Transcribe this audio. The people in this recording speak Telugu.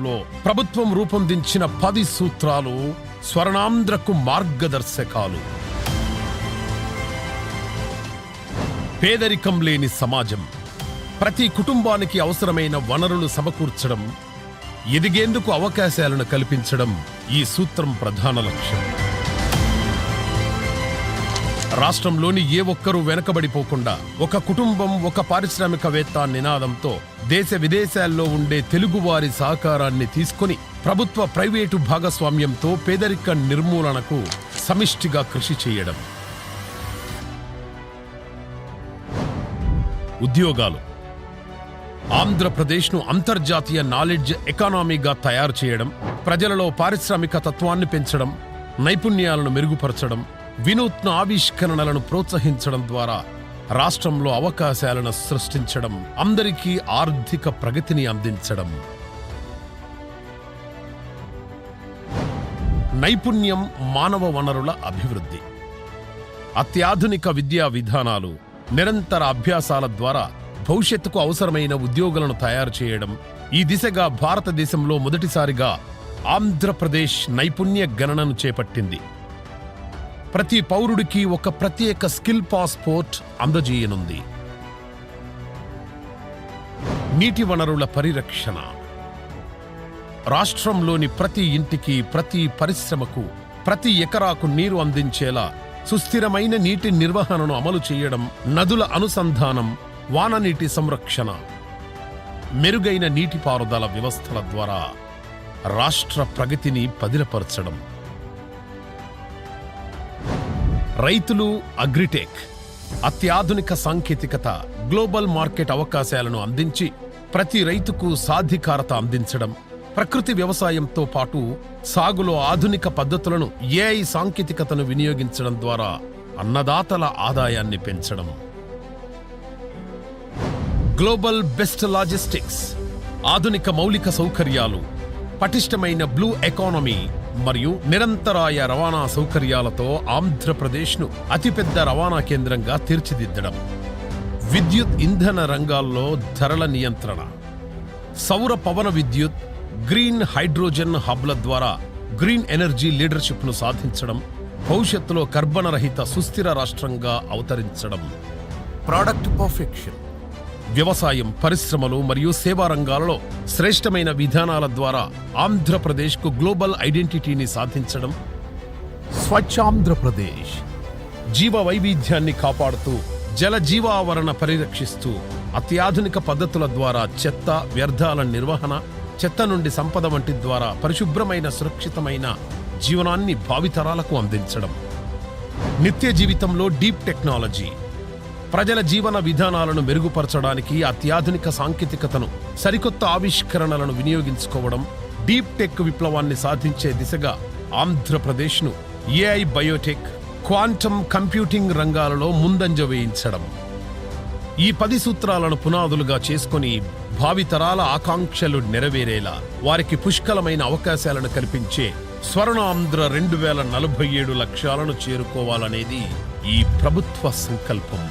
నేపథ్యంలో ప్రభుత్వం రూపొందించిన పది సూత్రాలు స్వర్ణాంధ్రకు మార్గదర్శకాలు పేదరికం లేని సమాజం. ప్రతి కుటుంబానికి అవసరమైన వనరులు సమకూర్చడం ఎదిగేందుకు అవకాశాలను కల్పించడం ఈ సూత్రం ప్రధాన లక్ష్యం. రాష్ట్రంలోని ఏ ఒక్కరూ వెనకబడిపోకుండా ఒక కుటుంబం ఒక పారిశ్రామికవేత్త నినాదంతో దేశ విదేశాల్లో ఉండే తెలుగువారి సహకారాన్ని తీసుకొని ప్రభుత్వ ప్రైవేటు భాగస్వామ్యంతో పేదరిక నిర్మూలనకు సమిష్టిగా కృషి చేయడం. ఉద్యోగాలు. ఆంధ్రప్రదేశ్ను అంతర్జాతీయ నాలెడ్జ్ ఎకానమీగా తయారు చేయడం ప్రజలలో పారిశ్రామిక తత్వాన్ని పెంచడం నైపుణ్యాలను మెరుగుపరచడం వినూత్న ఆవిష్కరణలను ప్రోత్సహించడం ద్వారా రాష్ట్రంలో అవకాశాలను సృష్టించడం అందరికీ ఆర్థిక ప్రగతిని అందించడం. నైపుణ్యం మానవ వనరుల అభివృద్ధి. అత్యాధునిక విద్యా విధానాలు నిరంతర అభ్యాసాల ద్వారా భవిష్యత్తుకు అవసరమైన ఉద్యోగులను తయారు చేయడం. ఈ దిశగా భారతదేశంలో మొదటిసారిగా ఆంధ్రప్రదేశ్ నైపుణ్య గణనను చేపట్టింది. ప్రతి పౌరుడికి ఒక ప్రత్యేక స్కిల్ పాస్పోర్ట్ అందజేయనుంది. నీటి వనరుల పరిరక్షణ. రాష్ట్రంలోని ప్రతి ఇంటికి ప్రతి పరిశ్రమకు ప్రతి ఎకరాకు నీరు అందించేలా సుస్థిరమైన నీటి నిర్వహణను అమలు చేయడం నదుల అనుసంధానం వాననీటి సంరక్షణ. మెరుగైన నీటిపారుదల వ్యవస్థల ద్వారా రాష్ట్ర ప్రగతిని పదిలపరచడం. రైతులు అగ్రిటెక్ అత్యాధునిక సాంకేతికత గ్లోబల్ మార్కెట్ అవకాశాలను అందించి ప్రతి రైతుకు సాధికారత అందించడం ప్రకృతి వ్యవసాయంతో పాటు సాగులో ఆధునిక పద్ధతులను ఏఐ సాంకేతికతను వినియోగించడం ద్వారా అన్నదాతల ఆదాయాన్ని పెంచడం. గ్లోబల్ బెస్ట్ లాజిస్టిక్స్ ఆధునిక మౌలిక సౌకర్యాలు పటిష్టమైన బ్లూ ఎకానమీ మరియు నిరంతరాయ రవాణా సౌకర్యాలతో ఆంధ్రప్రదేశ్ను అతిపెద్ద రవాణా కేంద్రంగా తీర్చిదిద్దడం. విద్యుత్ ఇంధన రంగాల్లో ధరల నియంత్రణ. సౌర పవన విద్యుత్ గ్రీన్ హైడ్రోజన్ హబ్ల ద్వారా గ్రీన్ ఎనర్జీ లీడర్షిప్ను సాధించడం భవిష్యత్తులో కర్బన రహిత సుస్థిర రాష్ట్రంగా అవతరించడం. Product perfection. వ్యవసాయం పరిశ్రమలు మరియు సేవా రంగాలలో శ్రేష్టమైన విధానాల ద్వారా ఆంధ్రప్రదేశ్కు గ్లోబల్ ఐడెంటిటీని సాధించడం. స్వచ్ఛాంధ్రప్రదేశ్ జీవ వైవిధ్యాన్ని కాపాడుతూ జల జీవావరణ పరిరక్షిస్తూ అత్యాధునిక పద్ధతుల ద్వారా చెత్త వ్యర్థాల నిర్వహణ చెత్త నుండి సంపద వంటి ద్వారా పరిశుభ్రమైన సురక్షితమైన జీవనాన్ని భావితరాలకు అందించడం. నిత్య జీవితంలో డీప్ టెక్నాలజీ ప్రజల జీవన విధానాలను మెరుగుపరచడానికి అత్యాధునిక సాంకేతికతను సరికొత్త ఆవిష్కరణలను వినియోగించుకోవడం డీప్ టెక్ విప్లవాన్ని సాధించే దిశగా ఆంధ్రప్రదేశ్ను ఏఐ బయోటెక్ క్వాంటమ్ కంప్యూటింగ్ రంగాలలో ముందంజ వేయించడం. ఈ పది సూత్రాలను పునాదులుగా చేసుకొని భావితరాల ఆకాంక్షలు నెరవేరేలా వారికి పుష్కలమైన అవకాశాలను కల్పించే స్వర్ణాంధ్ర రెండు వేల నలభై ఏడు లక్ష్యాలను చేరుకోవాలనేది ఈ ప్రభుత్వ సంకల్పం.